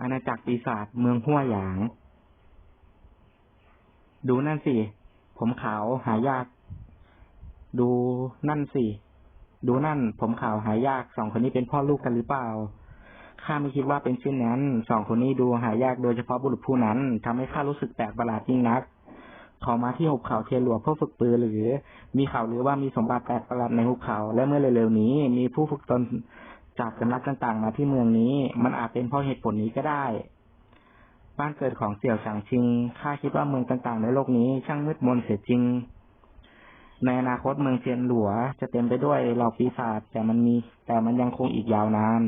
อาณาจักรปีศาจเมืองหัวหยาง ดูนั่นสิ ผมขาวหายาก ดูนั่นสิ ดูนั่น ผมขาวหายาก สองคนนี้เป็นพ่อลูกกันหรือเปล่า ข้าไม่คิดว่าเป็นเช่นนั้น สองคนนี้ดูหายากโดยเฉพาะบุรุษผู้นั้นทำให้ข้ารู้สึกแปลกประหลาดยิ่งนักเขามาที่หุบเขาเทียนหลวงเพื่อฝึกปืนหรือ มีข่าวหรือว่ามีสมบัติแปลกประหลาดในหุบเขา และเมื่อเร็วๆนี้มีผู้ฝึกตน จากสำนักต่างๆ มาที่เมืองนี้ มันอาจเป็นเพราะเหตุผลนี้ก็ได้ บ้านเกิดของเสี่ยวฉางชิงข้าคิดว่าเมืองต่างๆ ในโลกนี้ช่างมืดมนเสียจริง ในอนาคตเมืองเทียนหลัว จะเต็มไปด้วยเหล่าปีศาจแต่มันมี แต่มันยังคงอีกยาวนาน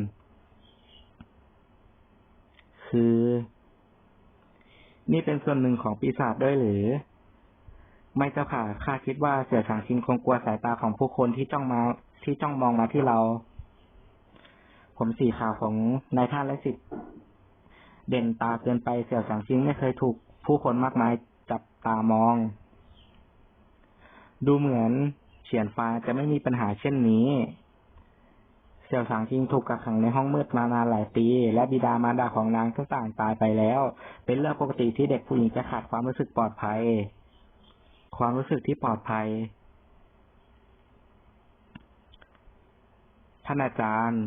คือ นี่เป็นส่วนหนึ่งของปีศาจด้วยหรือ ไม่เจ้าค่ะข้าคิดว่าเสี่ยวฉางชิงคงกลัวสายตาของผู้คนที่จ้องมาที่จ้องมองมาที่เรา ผมสีขาวของนายท่านและสิทธิ์เด่นตาเกินไปเสี่ยวฉางชิงไม่เคยถูกผู้คนมากมายจับตามอง ดูเหมือนเฉียนฟ้าจะไม่มีปัญหาเช่นนี้เสี่ยวฉางชิงถูกกักขังในห้องมืดมานานหลายปี และบิดามารดาของนางทั้งต่างตายไปแล้ว เป็นเรื่องปกติที่เด็กผู้หญิงจะขาดความรู้สึกปลอดภัย ความรู้สึกที่ปลอดภัยท่านอาจารย์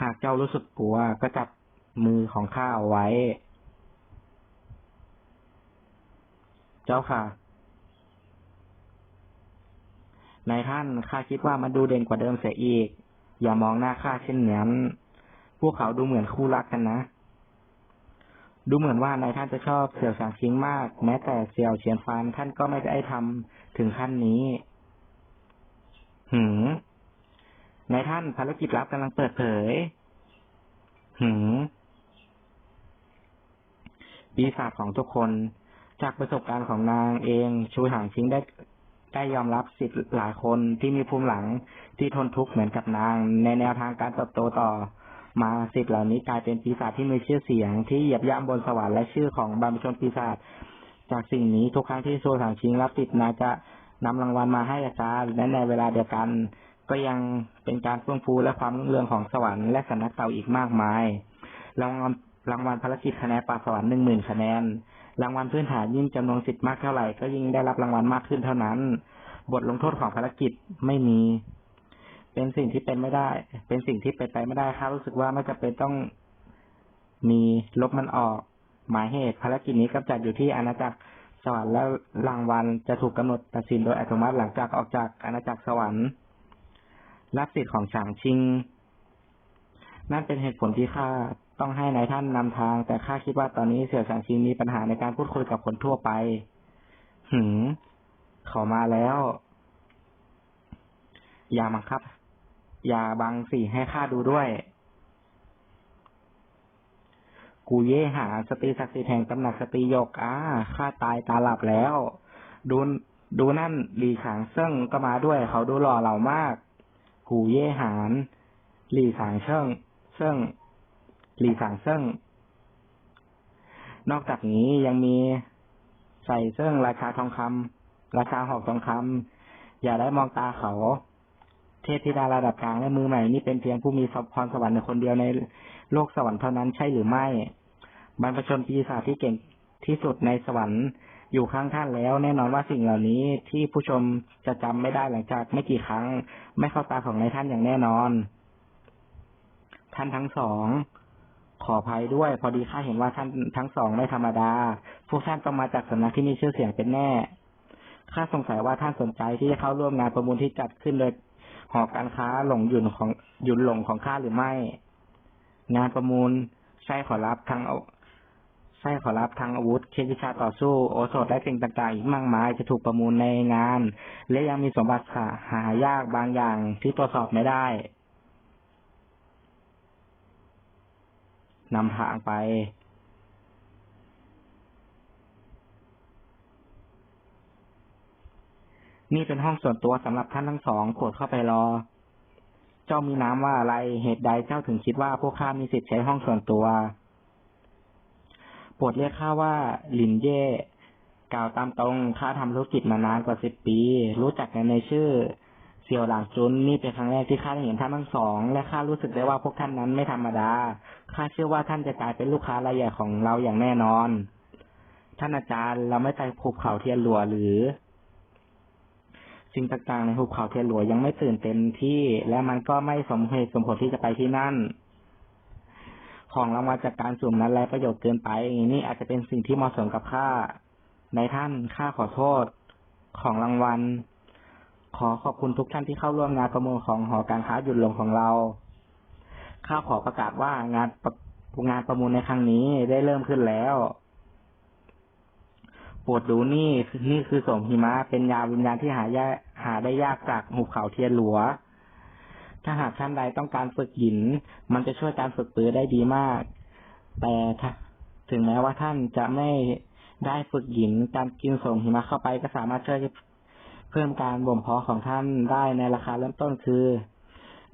หากเจ้ารู้สึกกลัวก็จับมือของข้าเอาไว้ เจ้าค่ะ นายท่านข้าคิดว่ามันดูเด่นกว่าเดิมเสียอีก อย่ามองหน้าข้าเช่นนั้น พวกเขาดูเหมือนคู่รักกันนะ ดูเหมือนว่านายท่านจะชอบเสี่ยวสางชิงมาก แม้แต่เสี่ยวเฉียนฟานท่านก็ไม่ได้ทำถึงขั้นนี้ หืม นายท่านภารกิจลับกำลังเปิดเผย หืมปีศาจของทุกคน จากประสบการณ์ของนางเอง ชูหางชิงได้ได้ยอมรับสิทธิ์หลายคนที่มีภูมิหลังที่ทนทุกข์เหมือนกับนาง ในแนวทางการเติบโตต่อ มาสิทธิ์เหล่านี้กลายเป็นปีศาจที่มีชื่อเสียง ที่เหยียบย่ำบนสวรรค์และชื่อของบรรพชนปีศาจจากสิ่งนี้ทุกครั้งที่โซหางชิงรับสิทธิ์นายจะนำรางวัลมาให้อาจารย์และในเวลาเดียวกัน ก็ยังเป็นการเฟื่องฟูและความรุ่งเรืองของสวรรค์และสำนักเต่าอีกมากมายรางวัลรางวัลภารกิจคะแนนปราสวรรค์หนึ่งหมื่นคะแนน รางวัลพื้นฐานยิ่งจำนวนสิทธิ์มากเท่าไหร่ก็ยิ่งได้รับรางวัลมากขึ้นเท่านั้น บทลงโทษของภารกิจไม่มี เป็นสิ่งที่เป็นไม่ได้ เป็นสิ่งที่เป็นไปไม่ได้ครับรู้สึกว่าไม่จำเป็นต้องมีลบมันออก หมายเหตุภารกิจนี้กำจัดอยู่ที่อาณาจักรสวรรค์และรางวัลจะถูกกำหนดตัดสินโดยอัตโนมัติหลังจากออกจากอาณาจักรสวรรค์ รับสิทธิ์ของฉางชิง นั่นเป็นเหตุผลที่ข้าต้องให้นายท่านนำทาง แต่ข้าคิดว่าตอนนี้เสี่ยวฉางชิงมีปัญหาในการพูดคุยกับคนทั่วไป หืมเขามาแล้ว อย่าบังคับ อย่าบังสิให้ข้าดูด้วย กูเย่หาสตรีศักดิ์สิทธิ์แห่งตำหนักสตรีหยกอ่าข้าตายตาหลับแล้ว ดูดูนั่นหลีขางเซิ่งก็มาด้วย เขาดูหล่อเหล่ามาก กูเย่หานหลีขางเชิงเซิ่งหลีขางเซิ่งนอกจากนี้ยังมีใส่เซิ่งราชาทองคำราชาหอกทองคำอย่าได้มองตาเขา เทพธิดาระดับกลางและมือใหม่นี่เป็นเพียงผู้มีพรสวรรค์ในคนเดียวในโลกสวรรค์เท่านั้นใช่หรือไม่บรรพชนปีศาจที่เก่งที่สุดในสวรรค์ อยู่ข้างท่านแล้ว แน่นอนว่าสิ่งเหล่านี้ที่ผู้ชมจะจำไม่ได้หลังจากไม่กี่ครั้ง ไม่เข้าตาของนายท่านอย่างแน่นอน ท่านทั้งสองขออภัยด้วย พอดีข้าเห็นว่าท่านทั้งสองไม่ธรรมดา พวกท่านต้องมาจากสำนักที่มีชื่อเสียงเป็นแน่ข้าสงสัยว่าท่านสนใจที่จะเข้าร่วมงานประมูลที่จัดขึ้นโดยหอการค้าหลงหยุนของหยุนหลงของข้าหรือไม่ งานประมูลใช่ขอรับทั้งเใช่ขอรับทั้งอาวุธเควิชาต่อสู้โอสถและสิ่งต่างๆ อีกมากมายจะถูกประมูลในงาน และยังมีสมบัติหายากบางอย่างที่ตรวจสอบไม่ได้นำทางไป นี่เป็นห้องส่วนตัวสำหรับท่านทั้งสองโปรดเข้าไปรอ เจ้ามีน้ำว่าอะไรเหตุใดเจ้าถึงคิดว่าพวกข้ามีสิทธิ์ใช้ห้องส่วนตัว โปรดเรียกข้าว่าหลินเย่กล่าวตามตรงข้าทำธุรกิจมานานกว่าสิบปี รู้จักกันในชื่อเสี่ยวหลางจุนนี่เป็นครั้งแรกที่ข้าได้เห็นท่านทั้งสอง และข้ารู้สึกได้ว่าพวกท่านนั้นไม่ธรรมดาข้าเชื่อว่าท่านจะกลายเป็นลูกค้ารายใหญ่ของเราอย่างแน่นอน ท่านอาจารย์เราไม่ไปภูเขาเทียนหลัวหรือ สิ่งต่างๆในภูเขาเทียนหลัวยังไม่ตื่นเต็มที่ และมันก็ไม่สมเหตุสมผลที่จะไปที่นั่น ของรางวัลจากการสุ่มนั้นและประโยชน์เกินไปนี่อาจจะเป็นสิ่งที่เหมาะสมกับข้าในท่านข้าขอโทษของรางวัล ขอขอบคุณทุกท่านที่เข้าร่วมงานประมูลของหอการค้าหยุดลงของเราข้าขอประกาศว่างานประงานประมูลในครั้งนี้ได้เริ่มขึ้นแล้วโปรดดูนี่นี่คือสมหิมะเป็นยาวิญญาณที่หายากหาได้ยากจากหุบเขาเทียนหลัว ถ้าหากท่านใดต้องการฝึกหิน มันจะช่วยการฝึกปือได้ดีมาก แต่ถึงแม้ว่าท่านจะไม่ได้ฝึกหิน การกินสมหิมะเข้าไปก็สามารถช่วยเพิ่มการบ่มเพาะของท่านได้ในราคาเริ่มต้นคือ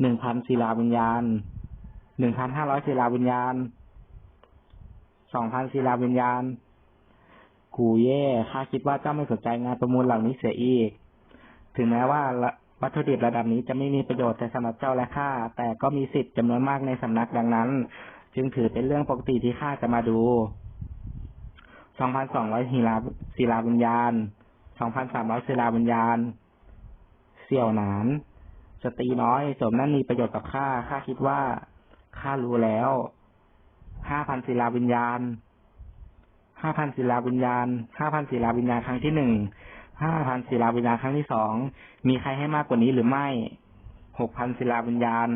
หนึ่งพันศิลาวิญญาณหนึ่งพันห้าร้อยศิลาวิญญาณสองพันศิลาวิญญาณ กูเย่ข้าคิดว่าเจ้าไม่สนใจงานประมูลเหล่านี้เสียอีก ถึงแม้ว่า วัตถุดิบระดับนี้จะไม่มีประโยชน์แต่สำหรับเจ้าและข้าแต่ก็มีสิทธิ์จำนวนมากในสำนักดังนั้น จึงถือเป็นเรื่องปกติที่ข้าจะมาดู 2,200ศิลาศิลาวิญญาณ 2,300ศิลาวิญญาณ เสี่ยวหนานสตรีน้อยสมนั้นมีประโยชน์กับข้าข้าคิดว่าข้ารู้แล้ว 5,000ศิลาวิญญาณห้าพันศิลาวิญญาณห้าพันศิลาวิญญาณครั้งที่หนึ่ง ห้าพันศิลาวิญญาณครั้งที่สอง มีใครให้มากกว่านี้หรือไม่ หกพันศิลาวิญญาณ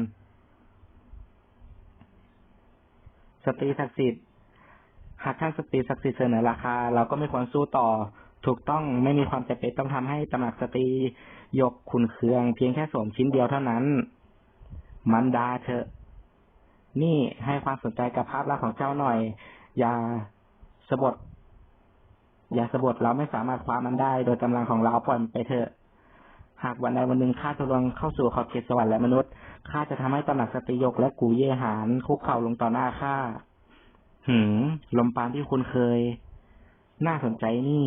สตรีศักดิ์สิทธิ์ หากท่านสตรีศักดิ์สิทธิ์เสนอราคา เราก็ไม่ควรสู้ต่อ ถูกต้องไม่มีความจำเป็นต้องทำให้ตำหนักสตรียกขุนเคือง เพียงแค่สวมชิ้นเดียวเท่านั้น มันดาเถอะ นี่ให้ความสนใจกับภาพลักษณ์ของเจ้าหน่อย อย่าสบทอ ย่าสบทเราไม่สามารถคว้ามันได้ โดยกำลังของเราปล่อยไปเถอะ หากวันใดวันหนึ่งข้าทดลองเข้าสู่ขอบเขตสวรรค์และมนุษย์ข้าจะทำให้ตำหนักสติยกและกูเยหานคุกเข่าลงต่อหน้าข้าหืมลมปานที่คุณเคย น่าสนใจนี่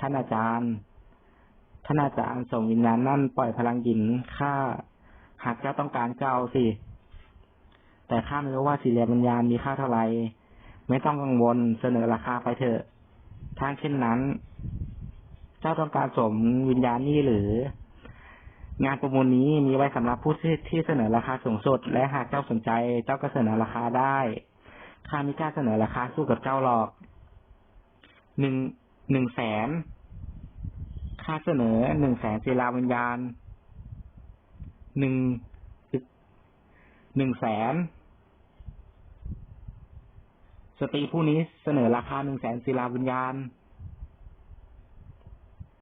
ท่านอาจารย์ ท่านอาจารย์ส่งวิญญาณนั่นปล่อยพลังหยินข้าหากเจ้าต้องการเจ้าสิ แต่ข้าไม่รู้ว่าสีเหลี่ยมวิญญาณมีค่าเท่าไหร่ไม่ต้องกังวลเสนอราคาไปเถอะ ถ้าเช่นนั้น เจ้าต้องการสมวิญญาณนี่หรือ งานประมูลนี้มีไว้สำหรับผู้ที่เสนอราคาสูงสุด และหากเจ้าสนใจ เจ้าก็เสนอราคาได้ข้าไม่กล้าเสนอราคาสู้กับเจ้าหรอก หนึ่งหนึ่งแสนค่าเสนอหนึ่งแสนศิลาวิญญาณหนึ่งหนึ่งแสน สตรีผู้นี้เสนอราคาหนึ่งแสนศิลาวิญญาณ